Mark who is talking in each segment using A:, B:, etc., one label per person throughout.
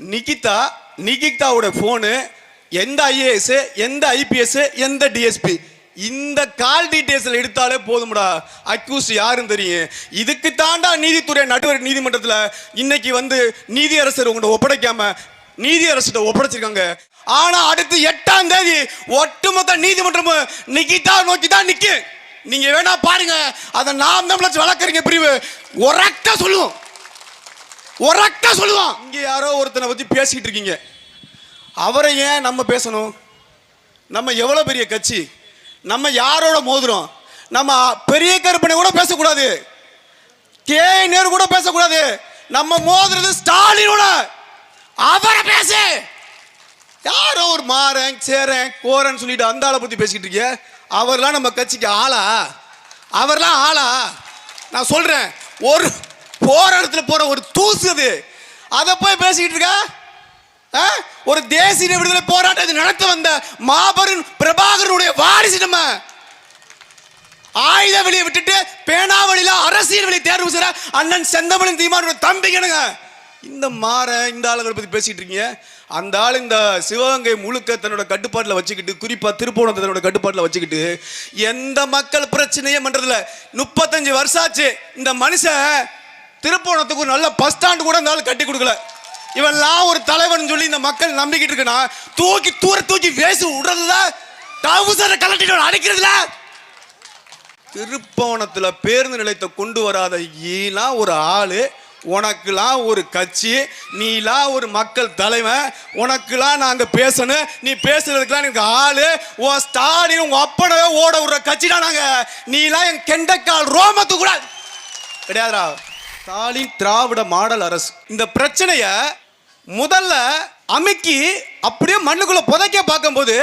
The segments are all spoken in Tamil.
A: நிகிதா நிகிதாவோட ஃபோனு எந்த ஐஏஎஸ் எந்த ஐபிஎஸ் எந்த டிஎஸ்பி இந்த கால் டீட்டெயில்ஸில் எடுத்தாலே போதும்டா. அக்யூஸ் யாருன்னு தெரியும். இதுக்கு தாண்டா நீதித்துறை நடுவர் நீதிமன்றத்தில். இன்னைக்கு வந்து நீதியரசர் உங்கள்கிட்ட ஒப்படைக்காம நீதியரசிட்ட ஒப்படைச்சிருக்காங்க. ஆனா அடுத்து எட்டாம் தேதி ஒட்டுமொத்த நீதிமன்றமும் நிகிதா நோக்கி தான் நிக்கு. நீங்க வேணா பாருங்க. அதை நாம் தமிழர் வழக்கறிஞர் பிரிவு. உரக்க சொல்லுவோம். உரக்க சொல்லுவான். இங்க யாரோ ஒருத்தனை பத்தி பேசிக்கிட்டு இருக்கீங்க. அவரை ஏன் நம்ம பேசணும்? நம்ம எவ்வளவு பெரிய கட்சி? நம்ம யாரோட மோதுறோம் நம்ம பெரிய கருப்பனை கூட பேசக்கூடாது. கே நேரு கூட பேசக்கூடாது. நம்ம மோதுறது ஸ்டாலினோட அவரை பேசு. யாரோ ஒரு மாறேன் சேரேன் கோரேன்னு சொல்லிட்டு அந்த ஆளை பத்தி பேசிக்கிட்டு இருக்கீங்க. அவர்லாம் நம்ம கட்சிக்கு ஆளா? அவர்லாம் ஆளா? நான் சொல்றேன். ஒரு போற இடத்துல போற ஒரு தூசு அது. அதை போய் பேசிக்கிட்டு இருக்க? ஆ? ஒரு தேசிய விடுதலை போராட்டத்தை நடத்த வந்த மாபெரும் பிரபாகரனுடைய வாரிசு நம்ம. ஆயுத வெளியை விட்டுட்டு பேனா வழியில அரசியல் வழி தேர்வு செய்யற அண்ணன் செந்தமிழன் தீமானோட தம்பிக்கணுங்க இந்த மாற இந்த ஆளுங்களை பத்தி பேசிட்டு இருக்கீங்க. அந்த ஆள் இந்த சிவகங்கை முழுக்க தன்னோட கட்டுப்பாட்டில் வச்சுக்கிட்டு குறிப்பா திருப்போணத்தை தன்னோட கட்டுப்பாட்டில் வச்சுக்கிட்டு எந்த மக்கள் பிரச்சனையும் பண்றதில்ல. முப்பத்தஞ்சு வருஷம் ஆச்சு. இந்த மனுஷன் திருப்போணத்துக்கு ஒரு நல்ல பஸ் ஸ்டாண்டு கூட இருந்தாலும் கட்டி கொடுக்கல. இவெல்லாம் ஒரு தலைவன் சொல்லி இந்த மக்கள் நம்பிக்கிட்டு இருக்குன்னா தூக்கி தூர தூக்கி வேசி விடுறதுல டவுசரை கலட்டிட்டு அடிக்கிறதுல. திருப்போணத்தில் பேருந்து நிலையத்தை கொண்டு வராத ஈலாம் ஒரு ஆளு உனக்குலாம் ஒரு கட்சி நீலாம் ஒரு மக்கள் தலைவன் உனக்குலாம் நாங்கள் பேசணும் நீ பேசுறதுக்குலாம் எனக்கு ஆள் உன் ஸ்டாலின் உன் அப்பனவே ஓட விடுற கட்சி தான் நாங்கள் நீலாம் என் கெண்டக்கால் ரோமத்து கூட கிடையாதுடா. ஸ்டாலின் திராவிட மாடல் அரசு. இந்த பிரச்சனைய முதல்ல அமைக்கி அப்படியே மண்ணுக்குள்ள புதைக்க பார்க்கும்போது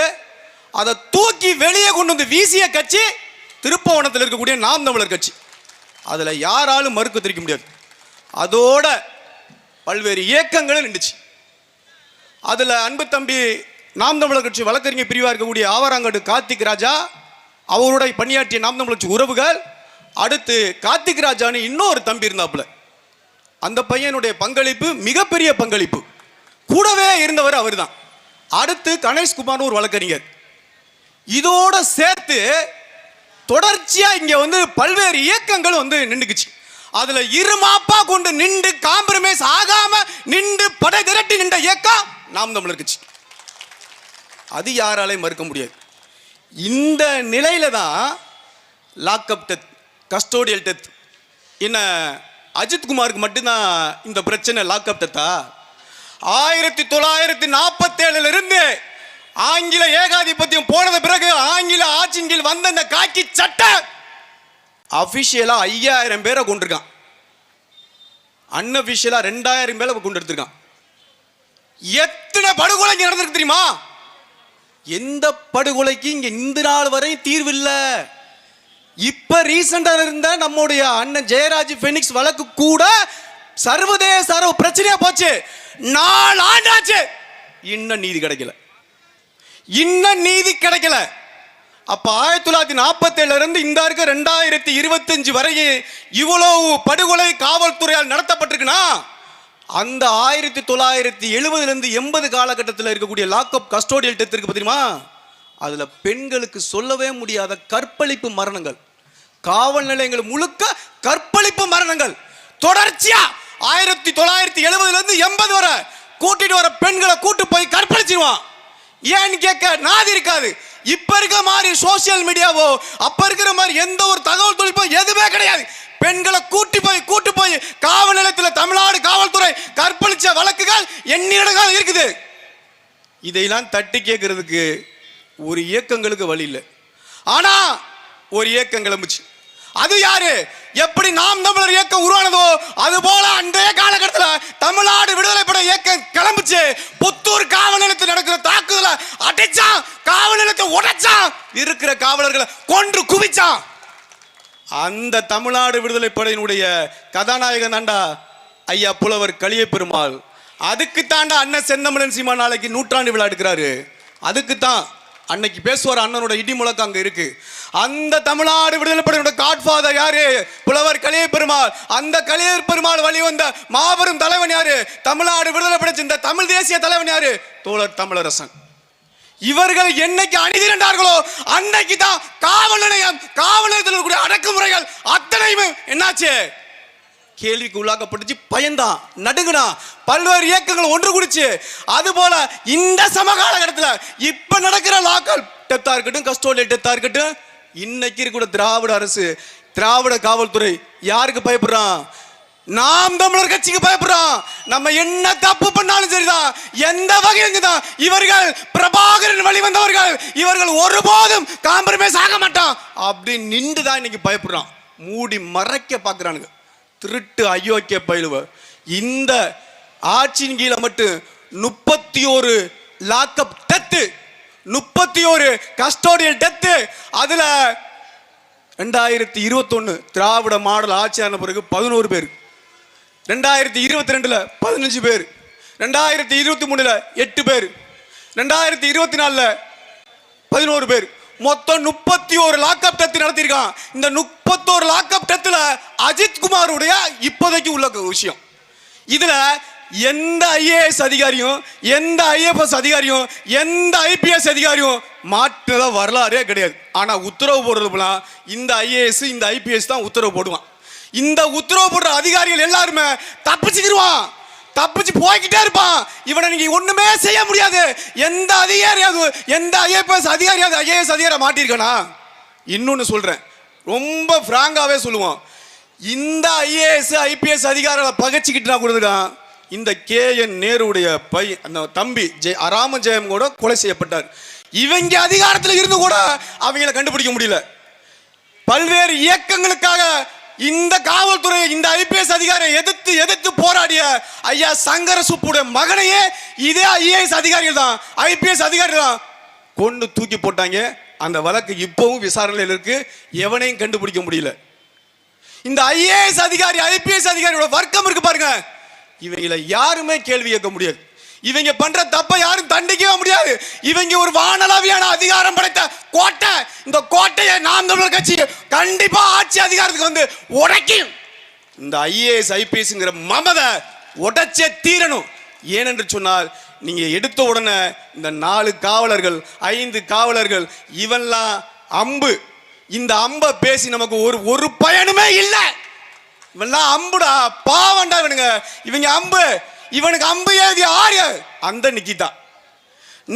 A: அதை தூக்கி வெளியே கொண்டு வந்து வீசிய கட்சி திருப்பவனத்தில் இருக்கக்கூடிய நாம் தமிழர் கட்சி. அதில் யாராலும் மறுக்க தெரிவிக்க முடியாது. அதோட பல்வேறு இயக்கங்களும் நின்றுச்சு. அதில் அன்பு தம்பி நாம் தமிழர் கட்சி வழக்கறிஞர் பிரிவாக இருக்கக்கூடிய ஆவராங்கடு கார்த்திக் ராஜா அவருடைய பணியாற்றிய நாம் தமிழர் கட்சி உறவுகள் அடுத்து கார்த்திக் ராஜான்னு இன்னொரு தம்பி இருந்தாப்புல. அந்த பையனுடைய பங்களிப்பு மிகப்பெரிய பங்களிப்பு. கூடவே இருந்தவர் அவர்தான். அடுத்து கணேஷ்குமார்னு ஒரு வழக்கறிஞர். இதோட சேர்த்து தொடர்ச்சியாக இங்கே வந்து பல்வேறு இயக்கங்கள் வந்து நின்றுக்குச்சு இரு இருமாப்பா கொண்டு நின்று காம்ப்ரமைஸ் ஆகாம நின்று படை திரட்டி நின்ற இயக்கம் நாம் தமிழர் கட்சி. அது யாராலையும் மறுக்க முடியாது. இந்த நிலையில தான் லாக்அப் டெத் கஸ்டோடியல் டெத் என்ன அஜித் குமாருக்கு மட்டும்தான் இந்த பிரச்சனை லாக்அப் டெத்தா ஆயிரத்தி தொள்ளாயிரத்தி நாற்பத்தேழுல இருந்து ஆங்கில ஏகாதிபத்தியம் போனது பிறகு ஆங்கில ஆட்சியின் வந்த இந்த காக்கி சட்டை அபிஷியலா ஐயாயிரம் பேரை கொண்டிருக்கான் அன்அபிஷியலா ரெண்டாயிரம் பேரை கொண்டு எடுத்திருக்கான். எத்தனை படுகொலை நடந்திருக்கு தெரியுமா? எந்த படுகொலைக்கு இங்க இந்த நாள் வரை தீர்வு இல்லை. இப்ப ரீசெண்டா இருந்த நம்முடைய அண்ணன் ஜெயராஜ் பெனிக்ஸ் வழக்கு கூட சர்வதேச அரவு பிரச்சனையா போச்சு. நாலு ஆண்டாச்சு. இன்னும் நீதி கிடைக்கல. இன்னும் நீதி கிடைக்கல. அப்ப ஆயிரத்தி தொள்ளாயிரத்தி நாற்பத்தி இருந்து இந்த இருக்க ரெண்டாயிரத்தி இருபத்தஞ்சு வரையும் இவ்வளவு படுகொலை காவல்துறையால் நடத்தப்பட்டிருக்குன்னா அந்த ஆயிரத்தி தொள்ளாயிரத்தி எழுபதுல இருந்து எண்பது காலகட்டத்தில் இருக்கக்கூடிய லாக்அப் கஸ்டோடியல் டெத் இருக்கு பார்த்தீங்களா அதில் பெண்களுக்கு சொல்லவே முடியாத கற்பழிப்பு மரணங்கள். காவல் நிலையங்கள் முழுக்க கற்பழிப்பு மரணங்கள். தொடர்ச்சியா ஆயிரத்தி தொள்ளாயிரத்தி எழுபதுல இருந்து எண்பது வரை கூட்டிட்டு வர பெண்களை கூட்டு போய் கற்பழிச்சிருவான். ஏன்னு கேட்க நாதி இருக்காது. இப்ப இருக்க மாதிரி சோசியல் மீடியாவோ அப்ப இருக்கிற மாதிரி எந்த ஒரு தகவல் தொழில்நுட்பம் எதுவுமே கிடையாது. பெண்களை கூட்டி போய் கூட்டி போய் காவல் நிலையத்தில் தமிழ்நாடு காவல்துறை கற்பழிச்ச வழக்குகள் எண்ணிடங்கள் இருக்குது. இதையெல்லாம் தட்டி கேட்கறதுக்கு ஒரு இயக்கங்களுக்கு வழி இல்லை. ஆனா ஒரு இயக்கம் கிளம்புச்சு. அது யாரு? எப்படி நாம் தமிழர் இயக்கம் உருவானதோ அது போல அன்றைய காலகட்டத்தில் தமிழ்நாடு விடுதலை பட இயக்கம் கிளம்புச்சு. புத்தூர் காவல் நிலையத்தில் நடக்கிற தாக்குதல அடிச்சான் காவல் நிலையத்தை உடைச்சான். இருக்கிற காவலர்களை கொன்று குவிச்சான். அந்த தமிழ்நாடு விடுதலை படையினுடைய கதாநாயகன் தாண்டா ஐயா புலவர் களிய பெருமாள் அதுக்கு தாண்டா அண்ணன் செந்தமிழன் சீமா நாளைக்கு நூற்றாண்டு விழா எடுக்கிறாரு. அதுக்கு தான் அன்னைக்கு பேசுவார் அண்ணனோட இடி முழக்கம் அங்கே இருக்கு. அந்த தமிழ்நாடு விடுதலை படையோட காட்ஃபாதர் யாரு? புலவர் கலிய பெருமாள் அந்த கலிய பெருமாள் வழி வந்த மாபெரும் தலைவன் யாரு? தமிழ்நாடு விடுதலை படைச்ச இந்த தமிழ் தேசிய தலைவன் யாரு? தோழர் தமிழரசன். இவர்கள் என்னைக்கு அணிதிரண்டார்களோ அன்னைக்கு தான் காவல் நிலையம் காவல் நிலையத்தில் இருக்கக்கூடிய அடக்குமுறைகள் அத்தனையுமே என்னாச்சு? கேள்விக்கு உள்ளாக்கப்பட்டுச்சு பயந்தான் நடுங்கடா பல்வேறு இயக்கங்கள் ஒன்று குடிச்சு. அது போல இந்த சமகால இடத்துல இப்ப நடக்கிற லாக்கல் டெத்தா இருக்கட்டும் கஸ்டோடியல் டெத்தா இருக்கட்டும் இன்னைக்கு இருக்கிற திராவிட அரசு திராவிட காவல்துறை யாருக்கு பயப்படுறான்? நாம் தமிழர் கட்சிக்கு பயப்படுறோம் நம்ம என்ன தப்பு பண்ணாலும் சரிதான். எந்த வகையிலும் தான் இவர்கள் பிரபாகரன் வழி வந்தவர்கள் இவர்கள் ஒருபோதும் காம்ப்ரமைஸ் ஆக மாட்டான். அப்படின்னு நின்று தான் இன்னைக்கு பயப்படுறான். மூடி மறைக்க பார்க்குறானுங்க. திருட்டு அயோக்கிய பயிலுவ. இந்த ஆட்சியின் கீழே மட்டும் முப்பத்தி ஒரு லாக்அப் டெத்து முப்பத்தி ஒரு கஸ்டோடியல் டெத்து அதில் ரெண்டாயிரத்தி இருபத்தொன்னு திராவிட மாடல் ஆட்சியான பிறகு பதினோரு பேர் ரெண்டாயிரத்தி இருபத்தி ரெண்டில் பதினஞ்சு பேர் ரெண்டாயிரத்தி இருபத்தி மூணில் எட்டு பேர் ரெண்டாயிரத்தி இருபத்தி நாலில் பதினோரு பேர். மொத்தம் முப்பத்தி ஒரு லாக்அப் டெத்து நடத்தியிருக்கான். இந்த முப்பத்தோரு லாக்அப் டெத்தில் அஜித்குமாருடைய இப்போதைக்கு உள்ள விஷயம். இதில் எந்த ஐஏஎஸ் அதிகாரியும் எந்த ஐஎஃப்எஸ் அதிகாரியும் எந்த ஐபிஎஸ் அதிகாரியும் மாட்டுத வரலாறே கிடையாது. ஆனால் உத்தரவு போடுறதுலாம் இந்த ஐஏஎஸ் இந்த ஐபிஎஸ் தான் உத்தரவு போடுவான். இந்த உத்தரவு போடுற அதிகாரிகள் எல்லாருமே தப்பிச்சுக்கிடுவான் தப்பிச்சு போய்கிட்டே இருப்பான் இவனை நீங்க ஒண்ணுமே செய்ய முடியாது. எந்த அதிகாரியாவது எந்த ஐஏபிஎஸ் அதிகாரியாவது ஐஏஎஸ் அதிகாரி மாட்டிருக்கனா இன்னொன்னு சொல்றேன். ரொம்ப ஃப்ராங்காகவே சொல்லுவோம் இந்த ஐஏஎஸ் ஐபிஎஸ் அதிகாரிகளை பகைச்சிக்கிட்டு நான் கொடுத்துட்டான் இந்த கே என் நேருடைய பை அந்த தம்பி ஜெய அராம ஜெயம் கூட கொலை செய்யப்பட்டார். இவங்க அதிகாரத்தில் இருந்து கூட அவங்கள கண்டுபிடிக்க முடியல. பல்வேறு இயக்கங்களுக்காக இந்த காவல்துறை இந்த ஐபிஎஸ் அதிகாரியை எதிர்த்து எதிர்த்து போராடிய ஐயா சங்கர சுப்புடைய மகனையே இதே ஐஏஎஸ் அதிகாரிகள் தான். ஐபிஎஸ் அதிகாரிகள் தான். கொண்டு தூக்கி போட்டாங்க. அந்த வழக்கு இப்பவும் விசாரணையில் இருக்கு. எவனையும் கண்டுபிடிக்க முடியல. இந்த ஐஏஎஸ் அதிகாரி ஐபிஎஸ் அதிகாரியோட வர்க்கம் இருக்கு பாருங்க. இவங்களை யாருமே கேள்வி கேட்க முடியாது. இவங்க பண்ற தப்பை யாரும் தண்டிக்கவே முடியாது. இவங்க ஒரு வானளாவியான அதிகாரம் படைத்த கோட்டை. இந்த கோட்டையை நாம் தமிழர் கட்சி கண்டிப்பா ஆட்சி அதிகாரத்துக்கு வந்து உடைக்கும். இந்த ஐஏஎஸ் ஐபிஎஸ்ங்கிற மமதை உடைச்சே தீரணும். ஏனென்று சொன்னால் நீங்க எடுத்த உடனே இந்த நாலு காவலர்கள் ஐந்து காவலர்கள் இவன்லாம் அம்பு. இந்த அம்பை பேசி நமக்கு ஒரு ஒரு பயனுமே இல்லை. இவன்லாம் அம்புடா பாவண்டா இவனுங்க. இவங்க அம்பு இவனுக்கு அம்பு ஏது யார் அந்த நிக்கிதா.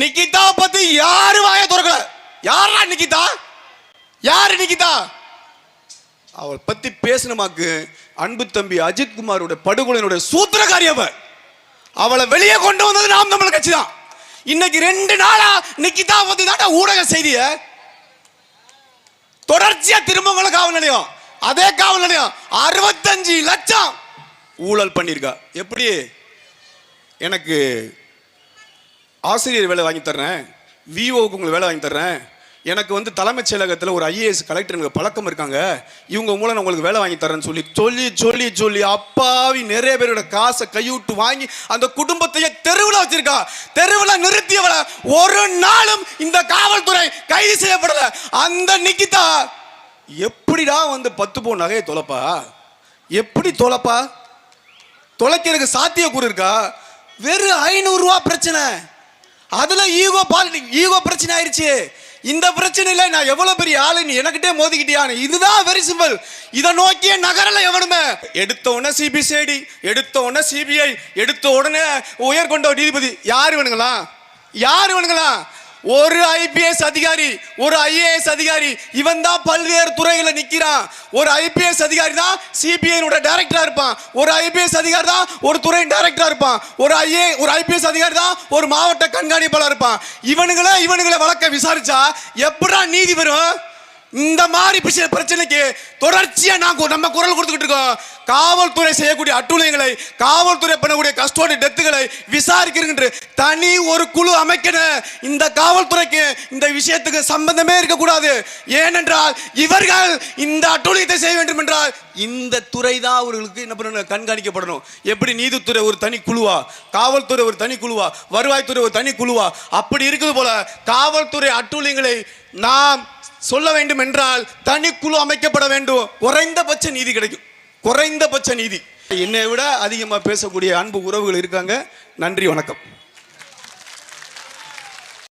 A: நிக்கிதா பத்தி யாரு வாய திறக்கல? யாரா நிக்கிதா? யாரு நிக்கிதா? அவள் பத்தி பேசணுமாக்கு அன்பு தம்பி அஜித் குமாரோட படுகொலையினுடைய சூத்திரக்காரி அவ. அவளை வெளியே கொண்டு வந்தது நாம் தமிழ் கட்சி தான். இன்னைக்கு ரெண்டு நாளா நிக்கிதா பத்தி தான் ஊடக செய்திய. தொடர்ச்சியா திருமங்கல காவல் நிலையம். அதே காவல் நிலையம். அறுபத்தஞ்சு லட்சம் ஊழல் பண்ணியிருக்கா. எப்படி? எனக்கு ஆசிரியர் வேலை வாங்கி தர்றேன். விஓக்கு உங்களுக்கு வேலை வாங்கி தர்றேன். எனக்கு வந்து தலைமைச் செயலகத்தில் ஒரு ஐஏஎஸ் கலெக்டர் எனக்கு பழக்கம் இருக்காங்க. இவங்க மூலம் நான் உங்களுக்கு வேலை வாங்கி தரேன்னு சொல்லி சொல்லி சொல்லி சொல்லி அப்பாவி நிறைய பேரோட காசை கைவிட்டு வாங்கி அந்த குடும்பத்தையே தெருவில் வச்சிருக்கா. தெருவில் நிறுத்தியவளை ஒரு நாளும் இந்த காவல்துறை கைது செய்யப்படல. அந்த நிக்கிதா எப்படிடா வந்து பத்து பவுன் நகையை தொலைப்பா? எப்படி தொலைப்பா? தொலைக்கிறதுக்கு சாத்தியக்கூறு இருக்கா? வெறும் ஐநூறு ரூபா பிரச்சனை. அதுல ஈகோ பாலிட்டிக் ஈகோ பிரச்சனை ஆயிடுச்சு இந்த பிரச்சனையில நான் எவ்வளவு பெரிய ஆளு நீ எனக்கிட்டே மோதிக்கிட்டியான்னு. இதுதான் வெரி சிம்பிள் இதை நோக்கிய நகரல எவனுமே. எடுத்த உடனே சிபிசிஐடி எடுத்த உடனே சிபிஐ எடுத்த உடனே உயர்கொண்ட நீதிபதி. யார் இவனுங்களா யார் இவனுங்களா ஒரு ஐபிஎஸ் அதிகாரி ஒரு ஐஏஎஸ் அதிகாரி இவன் தான் பல்வேறு துறைகளை நிற்கிறான் ஒரு ஐபிஎஸ் அதிகாரி தான் சிபிஐனோட டைரக்டரா இருப்பான். ஒரு ஐபிஎஸ் அதிகாரி தான் ஒரு துறை டைரக்டரா இருப்பான். ஒரு ஐஏ ஒரு ஐபிஎஸ் அதிகாரி தான் ஒரு மாவட்ட கண்காணிப்பாளர் இருப்பான். இவனுங்களே இவனுங்களை வழக்க விசாரிச்சா எப்படா நீதி வரும்? இந்த மாதிரி பிச- பிரச்சனைக்கு தொடர்ச்சியா நாங்க நம்ம குரல் கொடுத்துக்கிட்டு இருக்கோம். காவல்துறை செய்யக்கூடிய அட்டுழியங்களை காவல்துறை பண்ணக்கூடிய கஸ்டோடி டெத்துகளை விசாரிக்கின்ற தனி ஒரு குழு அமைக்கணும். இந்த காவல்துறைக்கு இந்த விஷயத்துக்கு சம்பந்தமே இருக்கக்கூடாது. ஏனென்றால் இவர்கள் இந்த அட்டுழியத்தை செய்ய வேண்டும் என்றால் இந்த துறை தான் அவர்களுக்கு என்ன பண்ணணும்? கண்காணிக்கப்படணும். எப்படி நீதித்துறை ஒரு தனி குழுவா? காவல்துறை ஒரு தனி குழுவா? வருவாய்த்துறை ஒரு தனி குழுவா? அப்படி இருக்குது போல காவல்துறை அட்டூழியங்களை நாம் சொல்ல வேண்டும் என்றால் தனி குழு அமைக்கப்பட வேண்டும். குறைந்தபட்ச நீதி கிடைக்கும். குறைந்தபட்ச நீதி. என்னை விட அதிகமாக பேசக்கூடிய அன்பு உறவுகள் இருக்காங்க. நன்றி வணக்கம்.